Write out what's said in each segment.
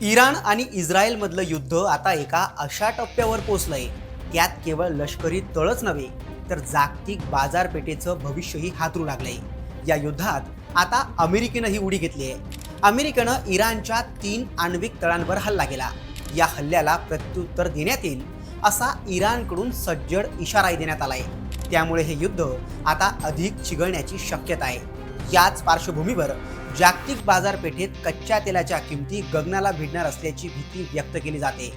Iran आणि इस्रायलमधलं युद्ध आता एका अशा टप्प्यावर पोचलंय त्यात केवळ लष्करी तळच नव्हे तर जागतिक बाजारपेठेचं भविष्यही हातरू लागलंय. या युद्धात आता अमेरिकेनंही उडी घेतली आहे अमेरिकेनं इराणच्या तीन आण्विक तळांवर हल्ला केला. या हल्ल्याला प्रत्युत्तर देण्यात येईल असा इराणकडून सज्जड इशाराही देण्यात आलाय. त्यामुळे हे युद्ध आता अधिक चिघळण्याची शक्यता आहे. याच पार्श्वभूमीवर जागतिक बाजारपेठेत कच्च्या तेलाच्या किमती गगनाला भिडणार असल्याची भीती व्यक्त केली जाते.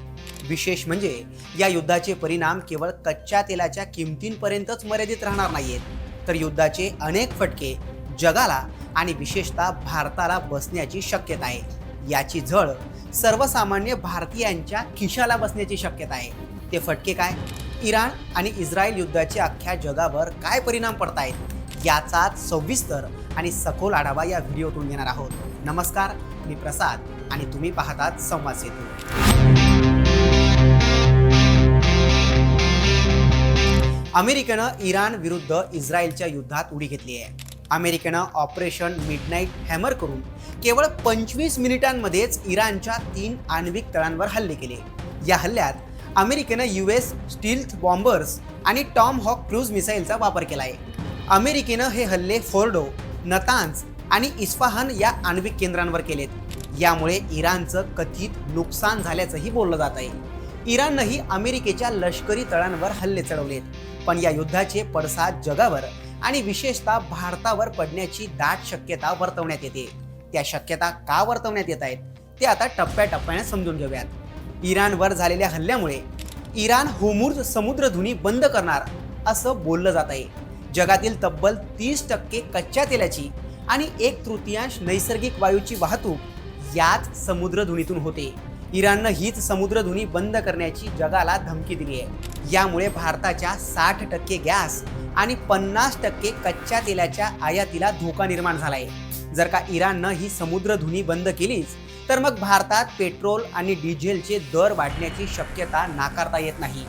विशेष म्हणजे या युद्धाचे परिणाम केवळ कच्च्या तेलाच्या किमतींपर्यंतच मर्यादित राहणार नाहीयेत. तर युद्धाचे अनेक फटके जगाला आणि विशेषतः भारताला बसण्याची शक्यता आहे. याची झळ सर्वसामान्य भारतीयांच्या खिशाला बसण्याची शक्यता आहे. ते फटके काय? इराण आणि इस्रायल युद्धाचे अख्ख्या जगावर काय परिणाम पडतायत? याचाच सविस्तर आणि सखोल आढावा या व्हिडिओतून घेणार आहोत. नमस्कार मी प्रसाद आणि तुम्ही पाहतात संवाद सेतू. अमेरिकेनं इराण विरुद्ध इस्रायलच्या युद्धात उडी घेतली आहे. अमेरिकेनं ऑपरेशन मिडनाईट हॅमर करून केवळ पंचवीस मिनिटांमध्येच इराणच्या तीन आण्विक तळांवर हल्ले केले. या हल्ल्यात अमेरिकेनं यू एस स्टील्थ बॉम्बर्स आणि टॉम हॉक क्रूज मिसाईलचा वापर केला आहे. अमेरिकेनं हे हल्ले फोर्डो नतान्स आणि इस्फाहान या आण्विक केंद्रांवर केलेत. यामुळे इराणचं कथित नुकसान झाल्याचंही बोललं जात आहे. इराणनंही अमेरिकेच्या लष्करी तळांवर हल्ले चढवलेत. पण या युद्धाचे पडसाद जगावर आणि विशेषतः भारतावर पडण्याची दाट शक्यता वर्तवण्यात येते. त्या शक्यता का वर्तवण्यात येत आहेत ते आता टप्प्याटप्प्याने समजून घेऊयात. इराणवर झालेल्या हल्ल्यामुळे इराण होमुर्ज समुद्रधुनी बंद करणार असं बोललं जात आहे. जगातील तब्बल तीस टक्के कच्च्या तेलाची आणि एक तृतीयांश नैसर्गिक वायूची वाहतूक याच समुद्रधुनीतून होते. इराणनं हीच समुद्रधुनी बंद करण्याची जगाला धमकी दिली आहे. यामुळे भारताच्या साठ टक्के गॅस आणि पन्नास टक्के कच्च्या तेलाच्या आयातीला धोका निर्माण झालाय. जर का इराणनं ही समुद्रधुनी बंद केलीच तर मग भारतात पेट्रोल आणि डिझेलचे दर वाढण्याची शक्यता नाकारता येत नाही.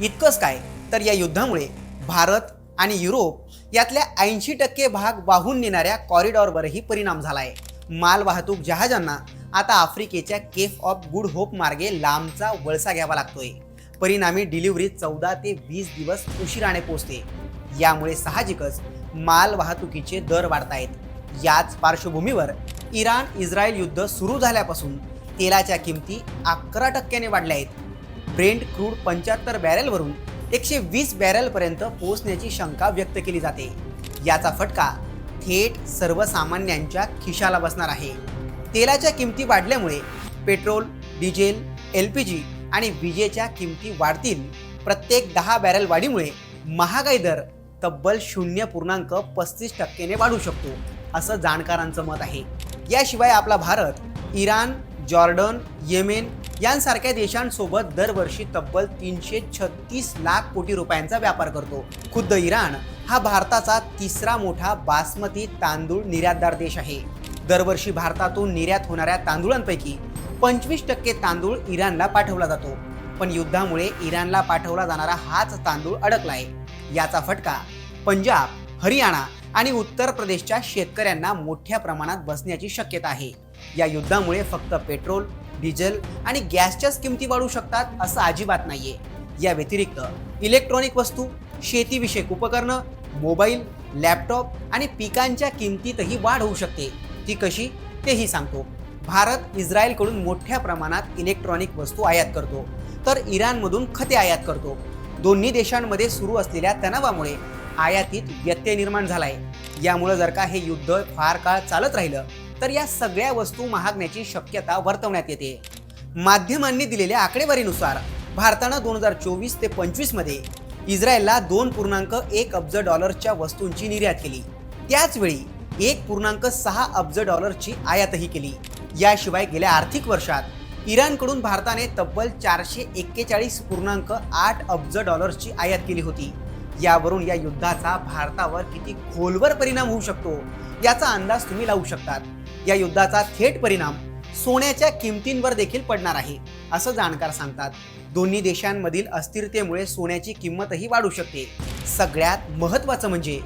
इतकंच काय तर या युद्धामुळे भारत आणि युरोप यातल्या ऐंशी टक्के भाग वाहून नेणाऱ्या कॉरिडॉरवरही परिणाम झालाय. माल वाहतूक जहाजांना आता आफ्रिकेच्या केफ ऑफ गुड होप मार्गे लांबचा वळसा घ्यावा लागतोय. परिणामी डिलिव्हरी चौदा ते वीस दिवस उशिराने पोहोचते. यामुळे साहजिकच माल वाहतुकीचे दर वाढतायत. याच पार्श्वभूमीवर इराण इस्रायल युद्ध सुरू झाल्यापासून तेलाच्या किमती अकरा टक्क्याने वाढल्या आहेत ब्रेंड क्रूड पंच्याहत्तर बॅरेलवरून एकशे वीस बॅरलपर्यंत पोहोचण्याची शंका व्यक्त केली जाते. याचा फटका थेट सर्वसामान्यांच्या खिशाला बसणार आहे. तेलाच्या किमती वाढल्यामुळे petrol diesel L P G आणि विजेच्या किमती वाढतील. प्रत्येक दहा बॅरल वाढीमुळे महागाई दर तब्बल शून्य पूर्णांक पस्तीस टक्केने वाढू शकतो असं जाणकारांचं मत आहे. याशिवाय आपला भारत इराण जॉर्डन येमेन यांसारख्या देशांसोबत दरवर्षी तब्बल तीनशे छत्तीस लाख कोटी रुपयांचा व्यापार करतो. खुद्द इराण हा भारताचा तिसरा मोठा बासमती तांदूळ निर्यातदार देश आहे. दरवर्षी भारतातून निर्यात होणाऱ्या तांदूळांपैकी पंचवीस टक्के तांदूळ इराणला पाठवला जातो. पण युद्धामुळे इराणला पाठवला जाणारा हाच तांदूळ अडकलाय. याचा फटका पंजाब हरियाणा आणि उत्तर प्रदेशच्या शेतकऱ्यांना मोठ्या प्रमाणात बसण्याची शक्यता आहे. या युद्धामुळे फक्त पेट्रोल डिझेल आणि गॅसच्याच किमती वाढू शकतात असं अजिबात नाहीये. या व्यतिरिक्त इलेक्ट्रॉनिक वस्तू शेतीविषयक उपकरणं मोबाईल लॅपटॉप आणि पिकांच्या किमतीतही वाढ होऊ शकते. ती कशी? तेही सांगतो. भारत इस्रायलकडून मोठ्या प्रमाणात इलेक्ट्रॉनिक वस्तू आयात करतो. तर इराणमधून खते आयात करतो. दोन्ही देशांमध्ये सुरू असलेल्या तणावामुळे आयातीत व्यत्यय निर्माण झालाय. यामुळे जर का हे युद्ध फार काळ चालत राहिलं तर या सगळ्या वस्तू महागण्याची शक्यता वर्तवण्यात येते. माध्यमांनी दिलेल्या आकडेवारीनुसार भारतानं दोन हजार चोवीस ते पंचवीसमध्ये इस्रायलला दोन पूर्णांक एक अब्ज डॉलरच्या वस्तूंची निर्यात केली. त्याचवेळी एक पूर्णांक सहा अब्ज डॉलरची आयातही केली. याशिवाय गेल्या आर्थिक वर्षात इराणकडून भारताने तब्बल चारशे एक्केचाळीस पूर्णांक आठ अब्ज डॉलर्सची आयात केली होती. यावरून या युद्धाचा भारतावर किती खोलवर परिणाम होऊ शकतो याचा अंदाज तुम्ही लावू शकतात. या युद्धाचा थेट परिणाम सोन्याच्या किमतींवर देखील पडणार आहे असं जाणकार सांगतात. दोन्ही देशांमधील अस्थिरतेमुळे सोन्याची किंमतही वाढू शकते. सगळ्यात महत्त्वाचं म्हणजे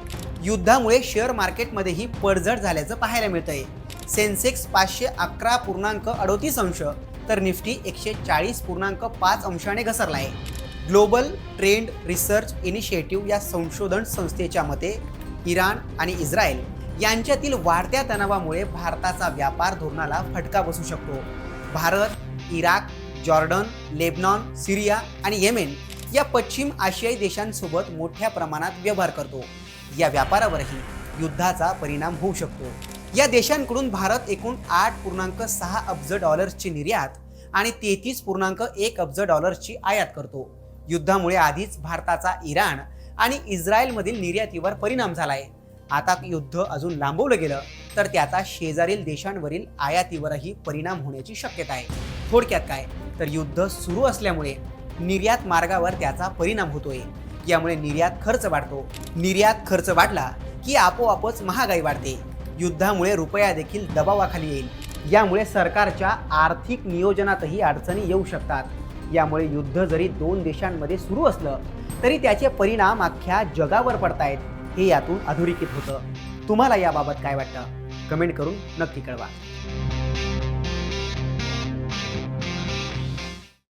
युद्धामुळे शेअर मार्केटमध्येही पडझड झाल्याचं पाहायला मिळतंय. सेन्सेक्स पाचशे अकरा पूर्णांक अडोतीस अंश तर निफ्टी एकशे चाळीस पूर्णांक पाच अंशाने घसरला आहे ग्लोबल ट्रेंड रिसर्च इनिशिएटिव्ह या संशोधन संस्थेच्या मते इराण आणि इस्रायल यांच्यातील वाढत्या तणावामुळे भारताचा व्यापार धोरणाला फटका बसू शकतो. Bharat Iraq Jordan Lebanon Syria आणि येमेन या पश्चिम आशियाई देशांसोबत मोठ्या प्रमाणात व्यवहार करतो. या व्यापारावरही युद्धाचा परिणाम होऊ शकतो. या देशांकडून भारत एकूण आठ पूर्णांक सहा अब्ज डॉलर्सची निर्यात आणि तेहतीस पूर्णांक एक अब्ज डॉलर्सची आयात करतो. युद्धामुळे आधीच भारताचा इराण आणि इस्रायलमधील निर्यातीवर परिणाम झाला आहे आता युद्ध अजून लांबवलं गेलं तर त्याचा शेजारील देशांवरील आयातीवरही परिणाम होण्याची शक्यता आहे. थोडक्यात काय? तर युद्ध सुरू असल्यामुळे निर्यात मार्गावर त्याचा परिणाम होतोय. यामुळे निर्यात खर्च वाढतो. निर्यात खर्च वाढला की आपोआपच महागाई वाढते. युद्धामुळे रुपया देखील दबावाखाली येईल. यामुळे सरकारच्या आर्थिक नियोजनातही अडचणी येऊ शकतात. यामुळे युद्ध जरी दोन देशांमध्ये सुरू असलं तरी त्याचे परिणाम अख्ख्या जगावर पडतायत. हे यातून अधोरेखित होतं. तुम्हाला याबाबत काय वाटतं? कमेंट करून नक्की कळवा.